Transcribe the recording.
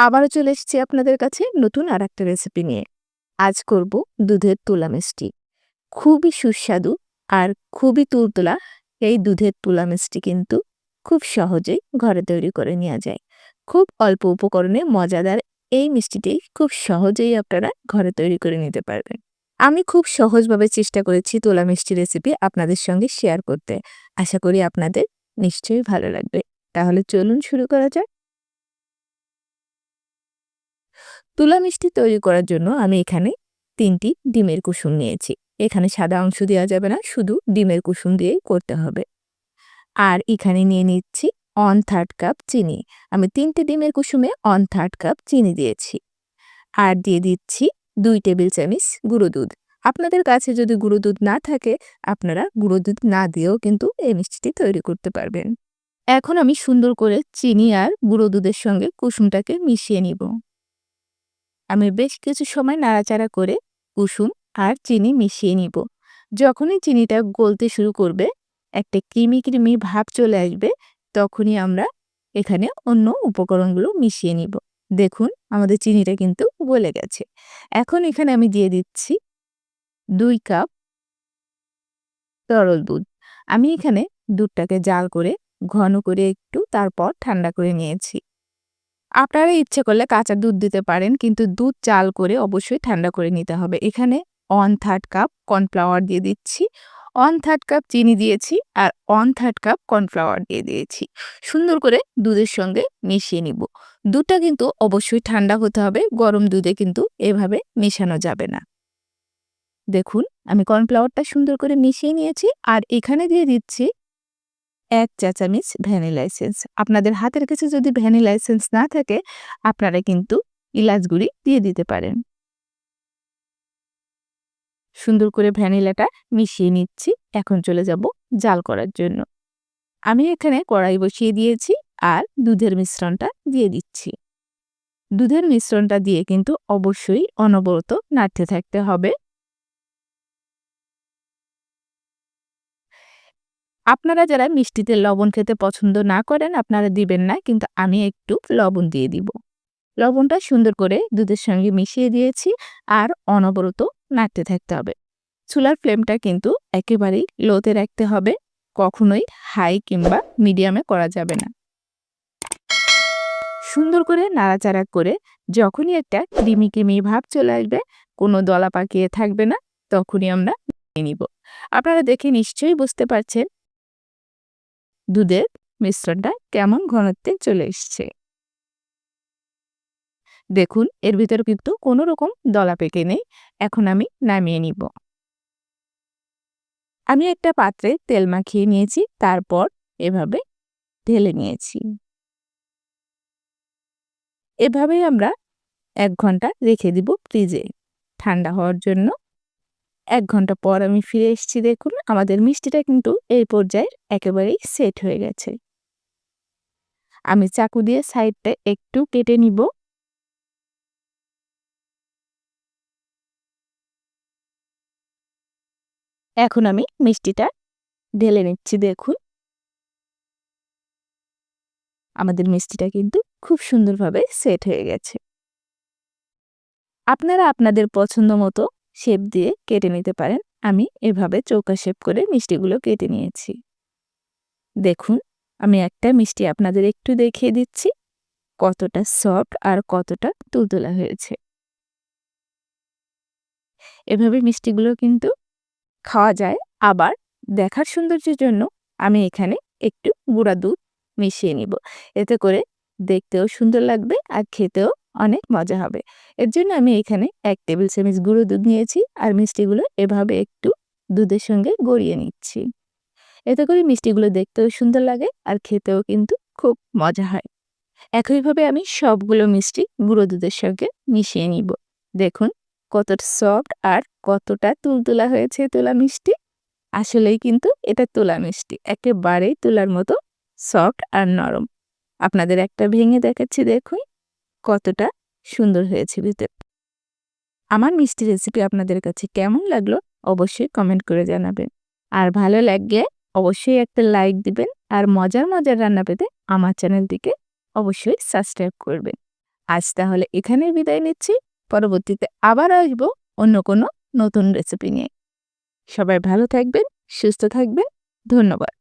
আবারও চলে এসেছি আপনাদের কাছে নতুন আর একটা রেসিপি নিয়ে। আজ করব দুধের তুলা মিষ্টি। খুবই সুস্বাদু আর খুবই তুলতুলা এই দুধের তুলা মিষ্টি কিন্তু খুব সহজেই ঘরে তৈরি করে নেওয়া যায়। খুব অল্প উপকরণে মজাদার এই মিষ্টিটি খুব সহজেই আপনারা ঘরে তৈরি করে নিতে পারবেন। আমি খুব সহজভাবে চেষ্টা করেছি তোলা মিষ্টি রেসিপি আপনাদের সঙ্গে শেয়ার করতে। আশা করি আপনাদের নিশ্চয়ই ভালো লাগবে। তাহলে চলুন শুরু করা যাক। তুলা মিষ্টি তৈরি করার জন্য আমি এখানে তিনটি ডিমের কুসুম নিয়েছি। এখানে সাদা অংশ দেওয়া যাবে না, শুধু ডিমের কুসুম দিয়েই করতে হবে। আর এখানে নিয়ে নিচ্ছি অন থার্ড কাপ চিনি। আমি তিনটে ডিমের কুসুমে অন থার্ড কাপ চিনি দিয়েছি। আর দিয়ে দিচ্ছি দুই টেবিল চামিচ গুঁড়ো দুধ। আপনাদের কাছে যদি গুঁড়ো দুধ না থাকে, আপনারা গুঁড়ো দুধ না দিয়েও কিন্তু এই মিষ্টিটি তৈরি করতে পারবেন। এখন আমি সুন্দর করে চিনি আর গুঁড়ো দুধের সঙ্গে কুসুমটাকে মিশিয়ে নিব। আমি বেশ কিছু সময় নাড়াচাড়া করে কুসুম আর চিনি মিশিয়ে নিব। যখনই চিনিটা গলতে শুরু করবে, একটা ক্রিমি ক্রিমি ভাব চলে আসবে, তখনই আমরা এখানে অন্য উপকরণগুলো মিশিয়ে নিব। দেখুন, আমাদের চিনিটা কিন্তু গলে গেছে। এখন এখানে আমি দিয়ে দিচ্ছি দুই কাপ তরল দুধ। আমি এখানে দুধটাকে জাল করে ঘন করে একটু তারপর ঠান্ডা করে নিয়েছি। আপনারা ইচ্ছে করলে কাঁচা দুধ দিতে পারেন, কিন্তু দুধ চাল করে অবশ্যই ঠান্ডা করে নিতে হবে। এখানে ওয়ান থার্ড কাপ কর্নফ্লাওয়ার দিয়ে দিচ্ছি। ওয়ান থার্ড কাপ চিনি দিয়েছি আর ওয়ান থার্ড কাপ কর্নফ্লাওয়ার দিয়ে দিয়েছি। সুন্দর করে দুধের সঙ্গে মিশিয়ে নিব। দুধটা কিন্তু অবশ্যই ঠান্ডা হতে হবে, গরম দুধে কিন্তু এভাবে মেশানো যাবে না। দেখুন, আমি কর্নফ্লাওয়ারটা সুন্দর করে মিশিয়ে নিয়েছি আর এখানে দিয়ে দিচ্ছি এক চা চামিচ ভ্যানিলা এসেন্স আপনাদের হাতের কাছে যদি ভ্যানিলা এসেন্স না থাকে, আপনারা কিন্তু ইলাচ দিয়ে দিতে পারেন। সুন্দর করে ভ্যানিলাটা মিশিয়ে নিচ্ছি। এখন চলে যাব জাল করার জন্য। আমি এখানে কড়াই বসিয়ে দিয়েছি আর দুধের মিশ্রণটা দিয়ে দিচ্ছি। দুধের মিশ্রণটা দিয়ে কিন্তু অবশ্যই অনবরত নাড়তে থাকতে হবে। আপনারা যারা মিষ্টিতে লবণ খেতে পছন্দ না করেন, আপনারা দিবেন না, কিন্তু আমি একটু লবণ দিয়ে দিব। লবণটা সুন্দর করে দুধের সঙ্গে মিশিয়ে দিয়েছি আর অনবরত নাড়তে থাকতে হবে। চুলার ফ্লেমটা কিন্তু একেবারেই লোতে রাখতে হবে, কখনোই হাই কিংবা মিডিয়ামে করা যাবে না। সুন্দর করে নাড়াচাড়া করে যখনই একটা ক্রিমি ক্রিমি ভাব চলে আসবে, কোনো দলা পাকিয়ে থাকবে না, তখনই আমরা নিয়ে নিব। আপনারা দেখে নিশ্চয়ই বুঝতে পারছেন দুধের মিশ্রণটা কেমন ঘনত্বে চলে এসছে? দেখুন, এর ভিতরে কিন্তু কোনো রকম দলা পেকে নেই। এখন আমি নামিয়ে নিব। আমি একটা পাত্রে তেল মাখিয়ে নিয়েছি, তারপর এভাবে ঢেলে নিয়েছি। এভাবেই আমরা এক ঘণ্টা রেখে দিব ফ্রিজে। ঠান্ডা হওয়ার জন্য এক ঘণ্টা পর আমি ফিরে এসেছি দেখুন, আমাদের মিষ্টিটা কিন্তু এই পর্যায়ে একেবারেই সেট হয়ে গেছে। আমি চাকু দিয়ে সাইডটা একটু কেটে নিব। এখন আমি মিষ্টিটা ঢেলে নিচ্ছি দেখুন। আমাদের মিষ্টিটা কিন্তু খুব সুন্দরভাবে সেট হয়ে গেছে। আপনারা আপনাদের পছন্দ মতো শেপ দিয়ে কেটে নিতে পারেন। আমি এভাবে চৌকা শেপ করে মিষ্টিগুলো কেটে নিয়েছি। দেখুন, আমি একটা মিষ্টি আপনাদের একটু দেখিয়ে দিচ্ছি। কতটা সফট আর কতটা তুলতুলা হয়েছে। এভাবে মিষ্টিগুলো কিন্তু খাওয়া যায়। আবার দেখার সৌন্দর্যের জন্য আমি এখানে একটু গুঁড়া দুধ মিশিয়ে নিব। এতে করে দেখতেও সুন্দর লাগবে আর খেতেও অনেক মজা হবে। এর জন্য আমি এখানে এক টেবিল চামচ গুঁড়ো দুধ নিয়েছি আর মিষ্টিগুলো এভাবে একটু দুধের সঙ্গে গড়িয়ে নিচ্ছি। এতে করে মিষ্টিগুলো দেখতেও সুন্দর লাগে আর খেতেও কিন্তু খুব মজা হয়। একইভাবে আমি সবগুলো মিষ্টি গুঁড়ো দুধের সঙ্গে মিশিয়ে নিব। দেখুন কতটা সফট আর কতটা তুলতুলা হয়েছে তুলা মিষ্টি। আসলেই কিন্তু এটা তুলা মিষ্টি, একেবারেই তুলার মতো সফট আর নরম। আপনাদের একটা ভেঙে দেখাচ্ছি দেখুন। কতটা সুন্দর হয়েছে ভিতরে আমার মিষ্টি রেসিপি আপনাদের কাছে কেমন লাগল অবশ্যই কমেন্ট করে জানাবেন। আর ভালো লাগলে অবশ্যই একটা লাইক দিবেন আর মজার মজার রান্না পেতে আমার চ্যানেলটিকে অবশ্যই সাবস্ক্রাইব করবেন। আজ তাহলে এখানেই বিদায় নিচ্ছি, পরবর্তীতে আবার আসব অন্য কোনো নতুন রেসিপি নিয়ে। সবাই ভালো থাকবেন, সুস্থ থাকবেন, ধন্যবাদ।